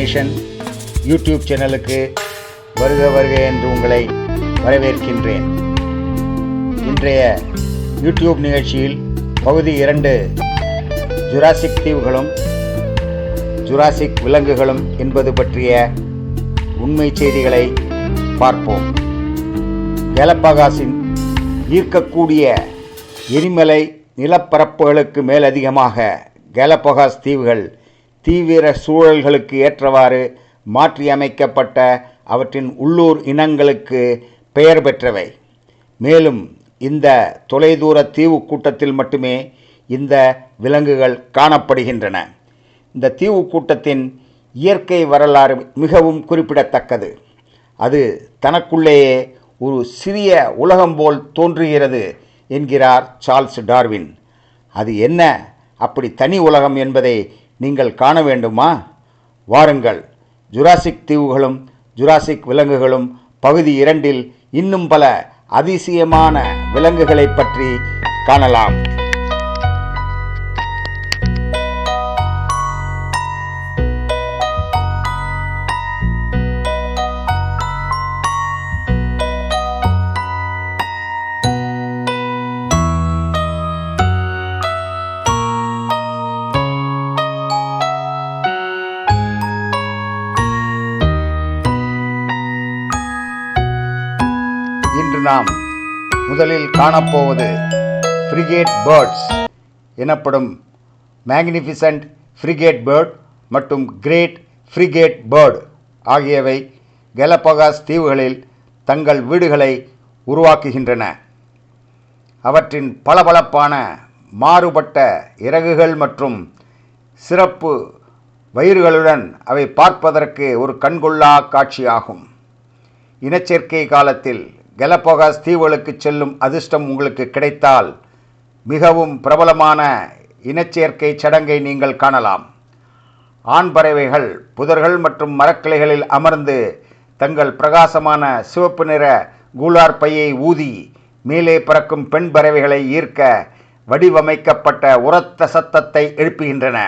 வணக்கம் யூடியூப் சேனலுக்கு வருக வருக என்று உங்களை வரவேற்கின்றேன். இன்றைய யூடியூப் நிகழ்ச்சியில் பகுதி இரண்டு ஜுராசிக் தீவுகளும் ஜுராசிக் விலங்குகளும் என்பது பற்றிய உண்மை செய்திகளை பார்ப்போம். கேலப்பாகாஸின் ஈர்க்கக்கூடிய எரிமலை நிலப்பரப்புகளுக்கு மேலதிகமாக கேலப்பகாஸ் தீவுகள் தீவிர சூழல்களுக்கு ஏற்றவாறு மாற்றியமைக்கப்பட்ட அவற்றின் உள்ளூர் இனங்களுக்கு பெயர் பெற்றவை. மேலும் இந்த தொலைதூர தீவு கூட்டத்தில் மட்டுமே இந்த விலங்குகள் காணப்படுகின்றன. இந்த தீவு கூட்டத்தின் இயற்கை வரலாறு மிகவும் குறிப்பிடத்தக்கது. அது தனக்குள்ளேயே ஒரு சிறிய உலகம் போல் தோன்றுகிறது என்கிறார் சார்ல்ஸ் டார்வின். அது என்ன? அப்படி தனி உலகம் என்பதை நீங்கள் காண வேண்டுமா? வாருங்கள். ஜுராசிக் தீவுகளும் ஜுராசிக் விலங்குகளும் பகுதி இரண்டில் இன்னும் பல அதிசயமான விலங்குகளை பற்றி காணலாம். நாம் முதலில் காணப்போவது ஃப்ரிகேட் பேர்ட்ஸ் எனப்படும் மேக்னிஃபிசன்ட் ஃப்ரிகேட் பேர்ட் மற்றும் கிரேட் ஃப்ரிகேட் பேர்டு ஆகியவை கெலபகாஸ் தீவுகளில் தங்கள் வீடுகளை உருவாக்குகின்றன. அவற்றின் பளபளப்பான மாறுபட்ட இறகுகள் மற்றும் சிறப்பு வயிறுகளுடன் அவை பார்ப்பதற்கு ஒரு கண்கொள்ளா காட்சியாகும். இனச்சேர்க்கை காலத்தில் கெலப்போகாஸ் தீவுகளுக்கு செல்லும் அதிர்ஷ்டம் உங்களுக்கு கிடைத்தால் மிகவும் பிரபலமான இனச்சேர்க்கை சடங்கை நீங்கள் காணலாம். ஆண் பறவைகள் புதர்கள் மற்றும் மரக்கிளைகளில் அமர்ந்து தங்கள் பிரகாசமான சிவப்பு நிற கூலார் பையை ஊதி மேலே பறக்கும் பெண் பறவைகளை ஈர்க்க வடிவமைக்கப்பட்ட உரத்த சத்தத்தை எழுப்புகின்றன.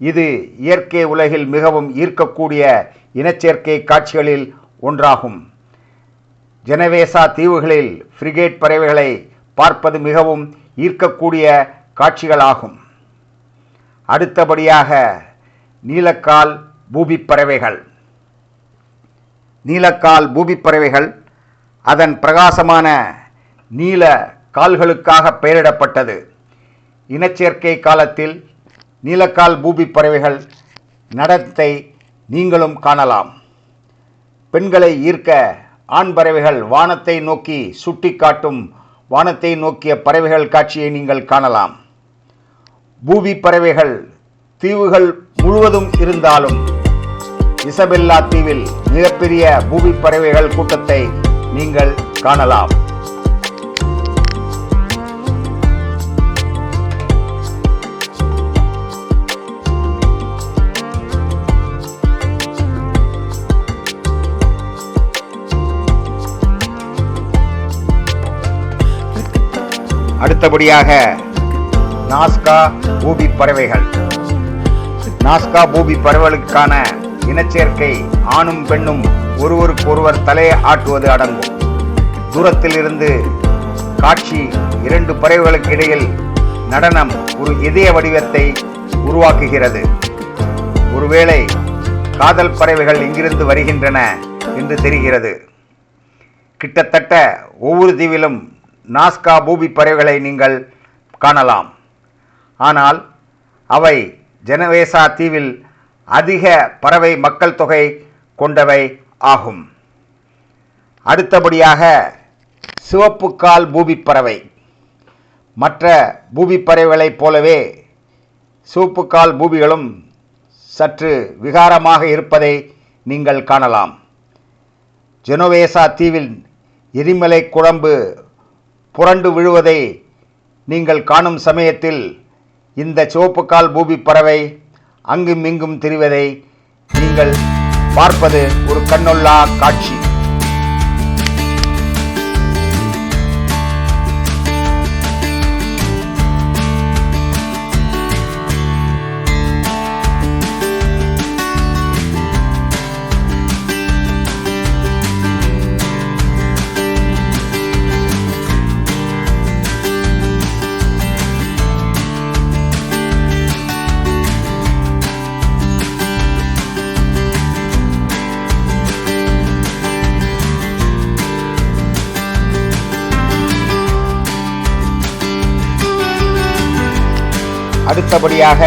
இது இயற்கை உலகில் மிகவும் ஈர்க்கக்கூடிய இனச்சேர்க்கை காட்சிகளில் ஒன்றாகும். ஜெனவேசா தீவுகளில் ஃப்ரிகேட் பறவைகளை பார்ப்பது மிகவும் ஈர்க்கக்கூடிய காட்சிகளாகும். அடுத்தபடியாக நீலக்கால் பூபி பறவைகள் நீலக்கால் பூபி பறவைகள் அதன் பிரகாசமான நீல கால்களுக்காக பெயரிடப்பட்டது. இனச்சேர்க்கை காலத்தில் நீலக்கால் பூபி பறவைகள் நடத்தை நீங்களும் காணலாம். பெண்களை ஈர்க்க ஆண் பறவைகள் வானத்தை நோக்கி சுட்டிக்காட்டும் வானத்தை நோக்கிய பறவைகள் காட்சியை நீங்கள் காணலாம். பூவி பறவைகள் தீவுகள் முழுவதும் இருந்தாலும் இசபெல்லா தீவில் மிகப்பெரிய பூவி பறவைகள் கூட்டத்தை நீங்கள் காணலாம். அடுத்தபடியாக நாஸ்கா பூபி பறவைகள். நாஸ்கா பூபி பறவைகளுக்கான இனச்சேர்க்கை ஆணும் பெண்ணும் ஒருவருக்கொருவர் தலையை ஆட்டுவது அடங்கும். தூரத்தில் இருந்து காட்சி இரண்டு பறவைகளுக்கு இடையில் நடனம் ஒரு இதய வடிவத்தை உருவாக்குகிறது. ஒருவேளை காதல் பறவைகள் இங்கிருந்து வருகின்றன என்று தெரிகிறது. கிட்டத்தட்ட ஒவ்வொரு தீவிலும் நாஸ்கா பூபி பறவைகளை நீங்கள் காணலாம். ஆனால் அவை ஜெனவேசா தீவில் அதிக பறவை மக்கள் தொகை கொண்டவை ஆகும். அடுத்தபடியாக சிவப்புக்கால் பூமி பூபி பறவை. மற்ற பூபி பறவைகளைப் போலவே சிவப்பு கால் பூபிகளும் சற்று விகாரமாக இருப்பதை நீங்கள் காணலாம். ஜெனோவேசா தீவில் எரிமலை குழம்பு புரண்டு விழுவதை நீங்கள் காணும் சமயத்தில் இந்த சிவப்புக்கால் பூபி பறவை அங்கும் இங்கும் திரிவதை நீங்கள் பார்ப்பது ஒரு கண்ணொல்லா காட்சி. அடுத்தபடியாக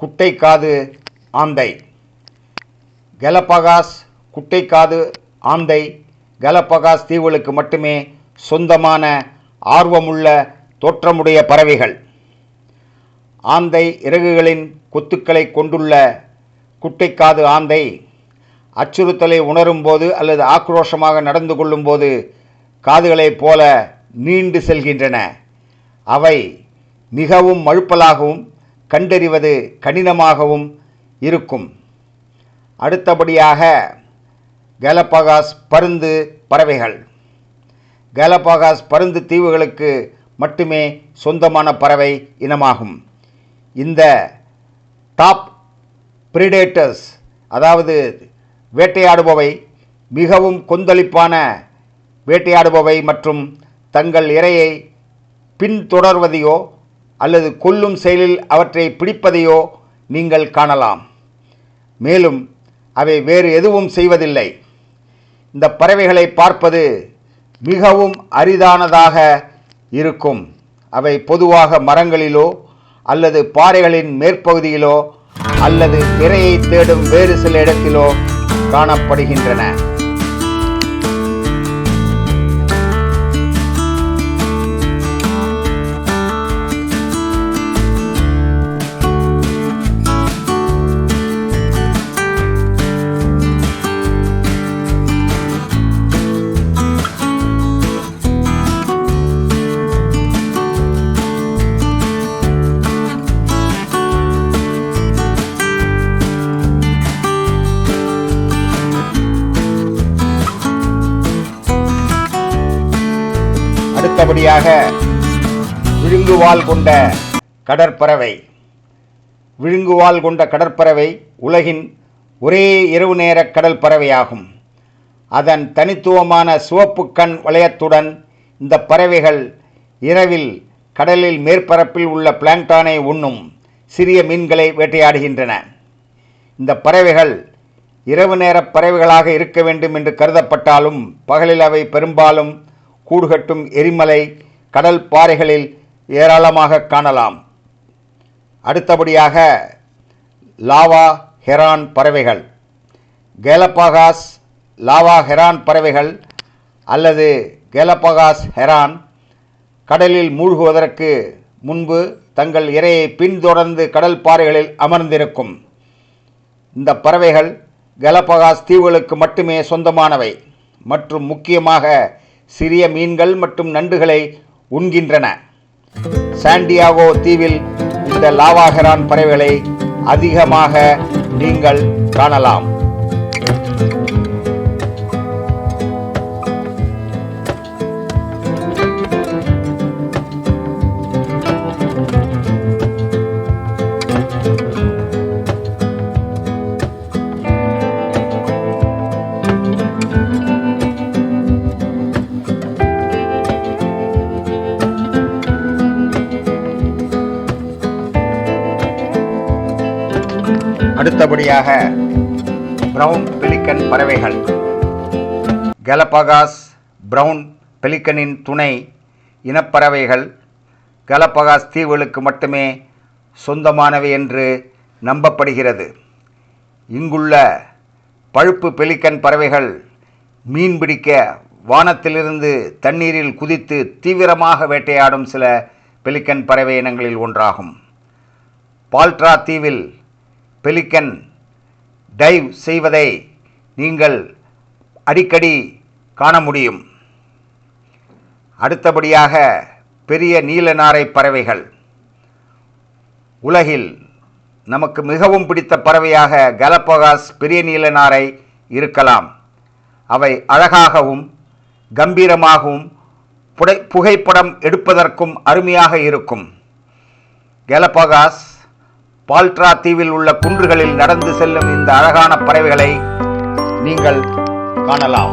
குட்டைக்காது ஆந்தை. கெலபகாஸ் குட்டைக்காது ஆந்தை. கெலபகாஸ் தீவுகளுக்கு மட்டுமே சொந்தமான ஆர்வமுள்ள தோற்றமுடைய பறவைகள். ஆந்தை இறகுகளின் கொத்துக்களை கொண்டுள்ள குட்டைக்காது ஆந்தை. அச்சுறுத்தலை உணரும்போது அல்லது ஆக்ரோஷமாக நடந்து கொள்ளும்போது காதுகளைப் போல நீண்டு செல்கின்றன. அவை மிகவும் மழுப்பலாகவும் கண்டறிவது கடினமாகவும் இருக்கும். அடுத்தபடியாக கேலப்பகாஸ் பருந்து பறவைகள். கேலபகாஸ் பருந்து தீவுகளுக்கு மட்டுமே சொந்தமான பறவை இனமாகும். இந்த டாப் பிரிடேட்டர்ஸ் அதாவது வேட்டையாடுபவை மிகவும் கொந்தளிப்பான வேட்டையாடுபவை மற்றும் தங்கள் இரையை பின்தொடர்வதையோ அல்லது கொல்லும் செயலில் அவற்றை பிடிப்பதையோ நீங்கள் காணலாம். மேலும் அவை வேறு எதுவும் செய்வதில்லை. இந்த பறவைகளை பார்ப்பது மிகவும் அரிதானதாக இருக்கும். அவை பொதுவாக மரங்களிலோ அல்லது பாறைகளின் மேற்பகுதியிலோ அல்லது திரையை தேடும் வேறு சில இடத்திலோ காணப்படுகின்றன. அடுத்தபடியாக விழுங்குவால் கொண்ட கடற்பறவை. விழுங்குவால் கொண்ட கடற்பறவை உலகின் ஒரே இரவு நேர கடல் பறவையாகும் அதன் தனித்துவமான சிவப்பு கண் வளையத்துடன் இந்த பறவைகள் இரவில் கடலில் மேற்பரப்பில் உள்ள பிளாங்டானை உண்ணும் சிறிய மீன்களை வேட்டையாடுகின்றன. இந்த பறவைகள் இரவு நேர பறவைகளாக இருக்க வேண்டும் என்று கருதப்பட்டாலும் பகலில் அவை பெரும்பாலும் கூடுகட்டும் எரிமலை கடல் பாறைகளில் ஏராளமாக காணலாம். அடுத்தபடியாக லாவா ஹெரான் பறவைகள். கேலப்பாகாஸ் லாவா ஹெரான் பறவைகள் அல்லது கேலப்பாகாஸ் ஹெரான் கடலில் மூழ்குவதற்கு முன்பு தங்கள் இரையை பின்தொடர்ந்து கடல் பாறைகளில் அமர்ந்திருக்கும். இந்த பறவைகள் கலப்பகாஸ் தீவுகளுக்கு மட்டுமே சொந்தமானவை. மற்றும் முக்கியமாக சிறிய மீன்கள் மற்றும் நண்டுகளை உண்கின்றன. சாண்டியாகோ தீவில் இந்த லாவாகரான் பறவைகளை அதிகமாக நீங்கள் காணலாம். அடுத்தபடியாக பிரவுன் பெலிக்கன் பறவைகள். கலபகாஸ் பிரவுன் பெலிக்கனின் துணை இனப்பறவைகள். கலபகாஸ் தீவுகளுக்கு மட்டுமே சொந்தமானவை என்று நம்பப்படுகிறது. இங்குள்ள பழுப்பு பெலிக்கன் பறவைகள் மீன்பிடிக்க வானத்திலிருந்து தண்ணீரில் குதித்து தீவிரமாக வேட்டையாடும் சில பெலிக்கன் பறவை இனங்களில் ஒன்றாகும். பால்ட்ரா தீவில் பெலிக்கன் டைவ் செய்வதை நீங்கள் அடிக்கடி காண முடியும். அடுத்தபடியாக பெரிய நீலநாரை பறவைகள். உலகில் நமக்கு மிகவும் பிடித்த பறவையாக கலப்பகாஸ் பெரிய நீலநாரை இருக்கலாம். அவை அழகாகவும் கம்பீரமாகவும் புடை புகைப்படம் எடுப்பதற்கும் அருமையாக இருக்கும். கெலப்பகாஸ் பால்ட்ரா தீவில் உள்ள குன்றுகளில் நடந்து செல்லும் இந்த அழகான பறவைகளை நீங்கள் காணலாம்.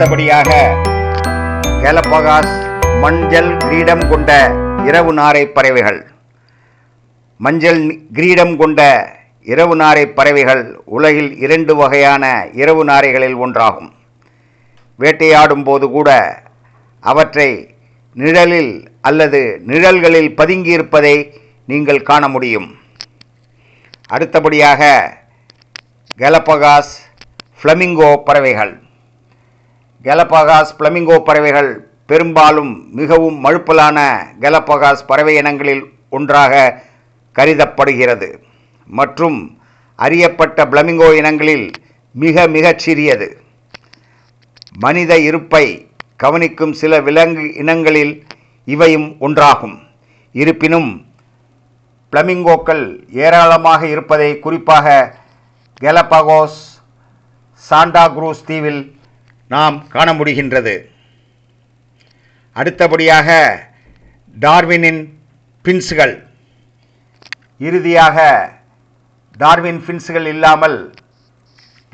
அடுத்தபடியாக கேலப்பகாஸ் மஞ்சள் கிரீடம் கொண்ட இரவு நாரை பறவைகள். மஞ்சள் கிரீடம் கொண்ட இரவு நாரை பறவைகள் உலகில் இரண்டு வகையான இரவு நாரைகளில் ஒன்றாகும். வேட்டையாடும் போது கூட அவற்றை நிழலில் அல்லது நிழல்களில் பதுங்கியிருப்பதை நீங்கள் காண முடியும். அடுத்தபடியாக கேலப்பகாஸ் ஃப்ளமிங்கோ பறவைகள். கெலபகாஸ் பிளமிங்கோ பறவைகள் பெரும்பாலும் மிகவும் மழுப்பலான கெலபகாஸ் பறவை இனங்களில் ஒன்றாக கருதப்படுகிறது மற்றும் அறியப்பட்ட பிளமிங்கோ இனங்களில் மிக மிகச் சிறியது. மனித இருப்பை கவனிக்கும் சில விலங்கு இனங்களில் இவையும் ஒன்றாகும். இருப்பினும் பிளமிங்கோக்கள் ஏராளமாக இருப்பதை குறிப்பாக கெலபகோஸ் சாண்டா குரூஸ் தீவில் நாம் காண முடிகின்றது அடுத்தபடியாக டார்வினின் பின்ஸுகள். இறுதியாக டார்வின் பின்ஸுகள் இல்லாமல்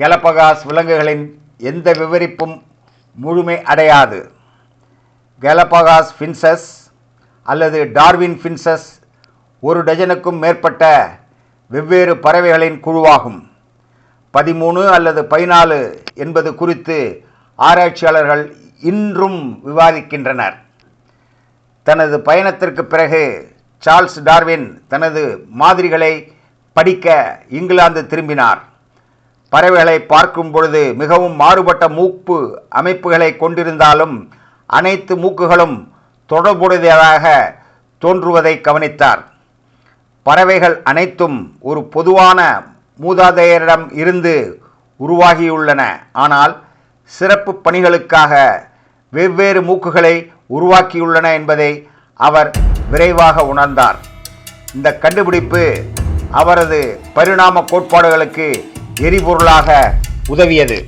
கெலப்பகாஸ் விலங்குகளின் எந்த விவரிப்பும் முழுமை அடையாது. கெலபகாஸ் ஃபின்சஸ் அல்லது டார்வின் ஃபின்சஸ் ஒரு டஜனுக்கும் மேற்பட்ட வெவ்வேறு பறவைகளின் குழுவாகும். பதிமூணு அல்லது பதினாலு என்பது குறித்து ஆராய்ச்சியாளர்கள் இன்றும் விவாதிக்கின்றனர். தனது பயணத்திற்கு பிறகு சார்ல்ஸ் டார்வின் தனது மாதிரிகளை படிக்க இங்கிலாந்து திரும்பினார். பறவைகளை பார்க்கும் பொழுது மிகவும் மாறுபட்ட மூப்பு அமைப்புகளை கொண்டிருந்தாலும் அனைத்து மூக்குகளும் தொடர்புடையதாக தோன்றுவதை கவனித்தார். பறவைகள் அனைத்தும் ஒரு பொதுவான மூதாதையரிடம் இருந்து உருவாகியுள்ளன. ஆனால் சிறப்பு பணிகளுக்காக வெவ்வேறு மூக்குகளை உருவாக்கியுள்ளன என்பதை அவர் விரைவாக உணர்ந்தார். இந்த கண்டுபிடிப்பு அவரது பரிணாம கோட்பாடுகளுக்கு எரிபொருளாக உதவியது.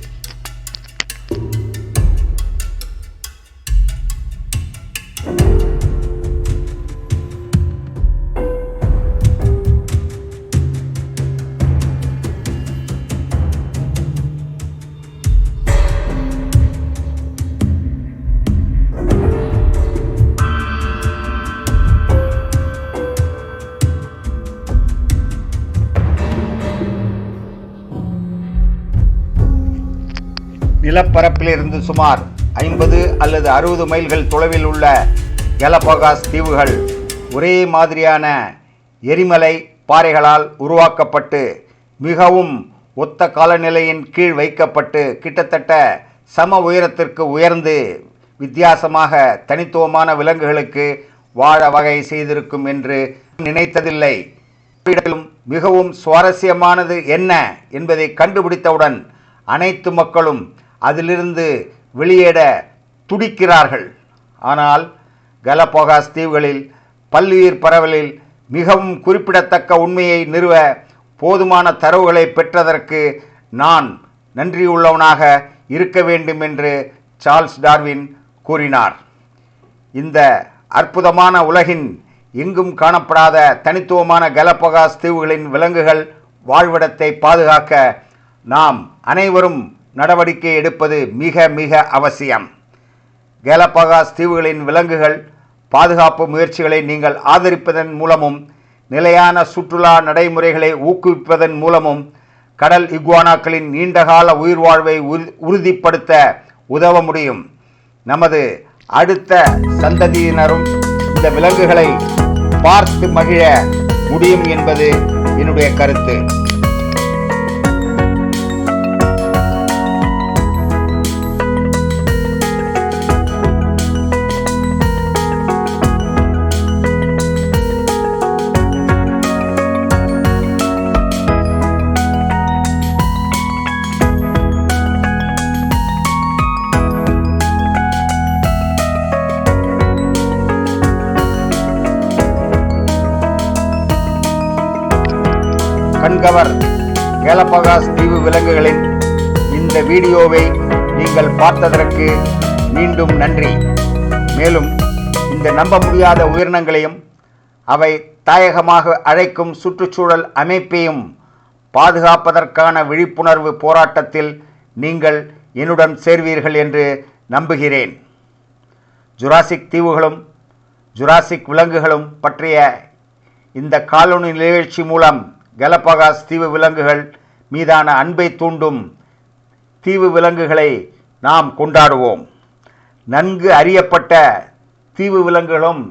நிலப்பரப்பிலிருந்து சுமார் ஐம்பது அல்லது அறுபது மைல்கள் தொலைவில் உள்ள கெலபகாஸ் தீவுகள் ஒரே மாதிரியான எரிமலை பாறைகளால் உருவாக்கப்பட்டு மிகவும் ஒத்த காலநிலையின் கீழ் வைக்கப்பட்டு கிட்டத்தட்ட சம உயரத்திற்கு உயர்ந்து வித்தியாசமாக தனித்துவமான விலங்குகளுக்கு வாழ வகை செய்திருக்கும் என்று நினைத்ததில்லை. மிகவும் சுவாரஸ்யமானது என்ன என்பதை கண்டுபிடித்தவுடன் அனைத்து மக்களும் அதிலிருந்து வெளியேற துடிக்கிறார்கள். ஆனால் கலபோகாஸ் தீவுகளில் பல்லுயிர் பரவலில் மிகவும் குறிப்பிடத்தக்க உண்மையை நிறுவ போதுமான தரவுகளை பெற்றதற்கு நான் நன்றியுள்ளவனாக இருக்க வேண்டும் என்று சார்ல்ஸ் டார்வின் கூறினார். இந்த அற்புதமான உலகின் எங்கும் காணப்படாத தனித்துவமான கலப்பகாஸ் தீவுகளின் விலங்குகள் வாழ்விடத்தை பாதுகாக்க நாம் அனைவரும் நடவடிக்கை எடுப்பது மிக மிக அவசியம். கேலப்பகாஸ் தீவுகளின் விலங்குகள் பாதுகாப்பு முயற்சிகளை நீங்கள் ஆதரிப்பதன் மூலமும் நிலையான சுற்றுலா நடைமுறைகளை ஊக்குவிப்பதன் மூலமும் கடல் இக்வானாக்களின் நீண்டகால உயிர் வாழ்வை உறுதிப்படுத்த உதவ முடியும். நமது அடுத்த சந்ததியினரும் இந்த விலங்குகளை பார்த்து மகிழ முடியும் என்பது என்னுடைய கருத்து. கண்கவர் கேலப்பகாஸ் தீவு விலங்குகளின் இந்த வீடியோவை நீங்கள் பார்த்ததற்கு மீண்டும் நன்றி. மேலும் இந்த நம்ப முடியாத உயிரினங்களையும் அவை தாயகமாக அழைக்கும் சுற்றுச்சூழல் அமைப்பையும் பாதுகாப்பதற்கான விழிப்புணர்வு போராட்டத்தில் நீங்கள் என்னுடன் சேர்வீர்கள் என்று நம்புகிறேன். ஜுராசிக் தீவுகளும் ஜுராசிக் விலங்குகளும் பற்றிய இந்த காலொனி நிகழ்ச்சி மூலம் கலப்பகாஸ் தீவு விலங்குகள் மீதான அன்பை தூண்டும் தீவு விலங்குகளை நாம் கொண்டாடுவோம். நன்கு அறியப்பட்ட தீவு விலங்குகளும்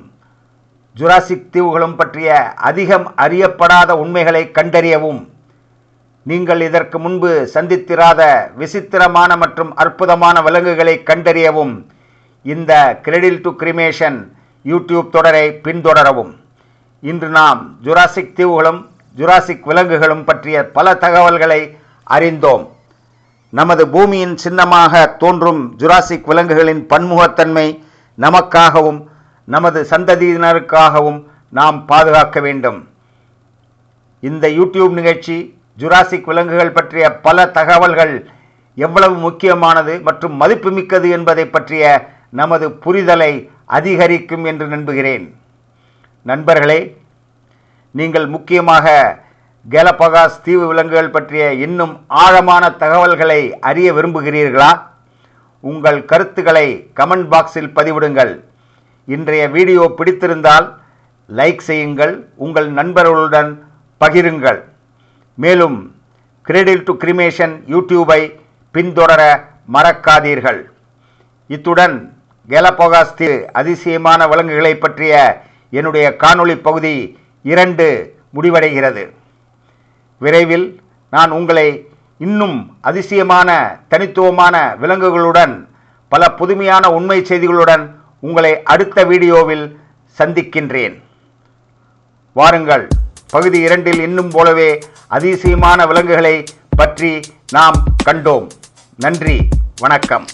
ஜுராசிக் தீவுகளும் பற்றிய அதிகம் அறியப்படாத உண்மைகளை கண்டறியவும் நீங்கள் இதற்கு முன்பு சந்தித்திராத விசித்திரமான மற்றும் அற்புதமான விலங்குகளை கண்டறியவும் இந்த கிரெடில் டு கிரிமேஷன் யூடியூப் தொடரை பின்தொடரவும். இன்று நாம் ஜுராசிக் தீவுகளும் ஜுராசிக் விலங்குகளும் பற்றிய பல தகவல்களை அறிந்தோம். நமது பூமியின் சின்னமாக தோன்றும் ஜுராசிக் விலங்குகளின் பன்முகத்தன்மை நமக்காகவும் நமது சந்ததியினருக்காகவும் நாம் பாதுகாக்க வேண்டும். இந்த யூடியூப் நிகழ்ச்சி ஜுராசிக் விலங்குகள் பற்றிய பல தகவல்கள் எவ்வளவு முக்கியமானது மற்றும் மதிப்புமிக்கது என்பதை பற்றிய நமது புரிதலை அதிகரிக்கும் என்று நம்புகிறேன். நண்பர்களே நீங்கள் முக்கியமாக கேலபகாஸ் தீவு விலங்குகள் பற்றிய இன்னும் ஆழமான தகவல்களை அறிய விரும்புகிறீர்களா? உங்கள் கருத்துக்களை கமெண்ட் பாக்ஸில் பதிவிடுங்கள். இன்றைய வீடியோ பிடித்திருந்தால் லைக் செய்யுங்கள் உங்கள் நண்பர்களுடன் பகிருங்கள். மேலும் கிரெடில் டு கிரிமேஷன் யூடியூபை பின்தொடர மறக்காதீர்கள். இத்துடன் கேலபோகாஸ் தீவு அதிசயமான விலங்குகளை பற்றிய என்னுடைய காணொளி பகுதி இரண்டு முடிவடைகிறது. விரைவில் நான் உங்களை இன்னும் அதிசயமான தனித்துவமான விலங்குகளுடன் பல புதுமையான உண்மை செய்திகளுடன் உங்களை அடுத்த வீடியோவில் சந்திக்கின்றேன். வாருங்கள் பகுதி இரண்டில் இன்னும் போலவே அதிசயமான விலங்குகளை பற்றி நாம் கண்டோம். நன்றி வணக்கம்.